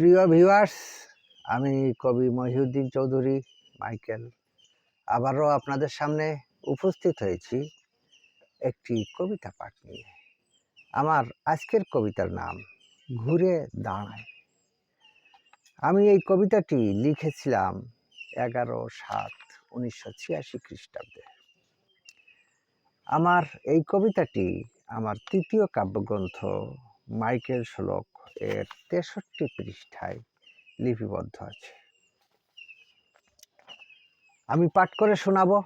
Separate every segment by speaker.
Speaker 1: প্রিয় ভিউয়ার্স আমি কবি মহিউদ্দিন চৌধুরী, মাইকেল। আবারও আপনাদের সামনে উপস্থিত হয়েছি একটি কবিতা পাঠ নিয়ে। আমার আজকের কবিতার নাম, ঘুরে দাঁড়ায়। আমি এই কবিতাটি লিখেছিলাম এগারো সাত উনিশশো ছিয়াশি খ্রিস্টাব্দে। আমার এই কবিতাটি আমার তৃতীয় কাব্যগ্রন্থ মাইকেল শ্লোক এর তেষট্টি পৃষ্ঠায় লিপিবদ্ধ আছে। আমি পাঠ করে শোনাবো।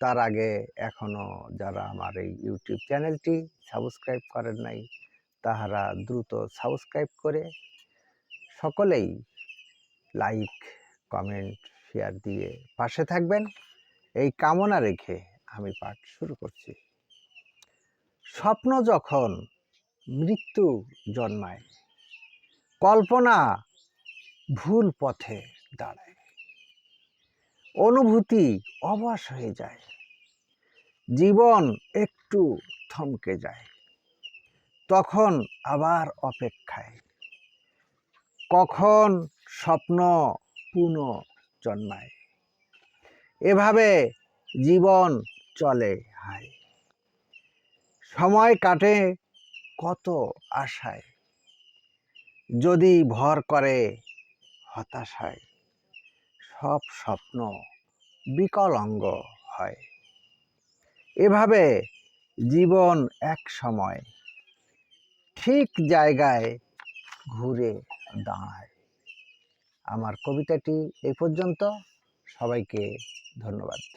Speaker 1: তার আগে এখনও যারা আমার এই ইউটিউব চ্যানেলটি সাবস্ক্রাইব করেন নাই, তাহারা দ্রুত সাবস্ক্রাইব করে সকলেই লাইক, কমেন্ট, শেয়ার দিয়ে পাশে থাকবেন। এই কামনা রেখে আমি পাঠ শুরু করছি। স্বপ্ন যখন মৃত্যু জন্মায় কল্পনা ভুল পথে দাঁড়ায়। অনুভূতি অবশ হয়ে যায়। জীবন একটু থমকে যায়। তখন আবার অপেক্ষায়। কখন স্বপ্ন পুনঃ জন্মায় এভাবে জীবন চলে হায়। সময় কাটে কত আশায়। যদি ভর করে হতাশায় সব স্বপ্ন বিকলাঙ্গ হয়। এভাবে জীবন এক সময় ঠিক জায়গায় ঘুরে দাঁড়ায়। আমার কবিতাটি এই পর্যন্ত। সবাইকে ধন্যবাদ।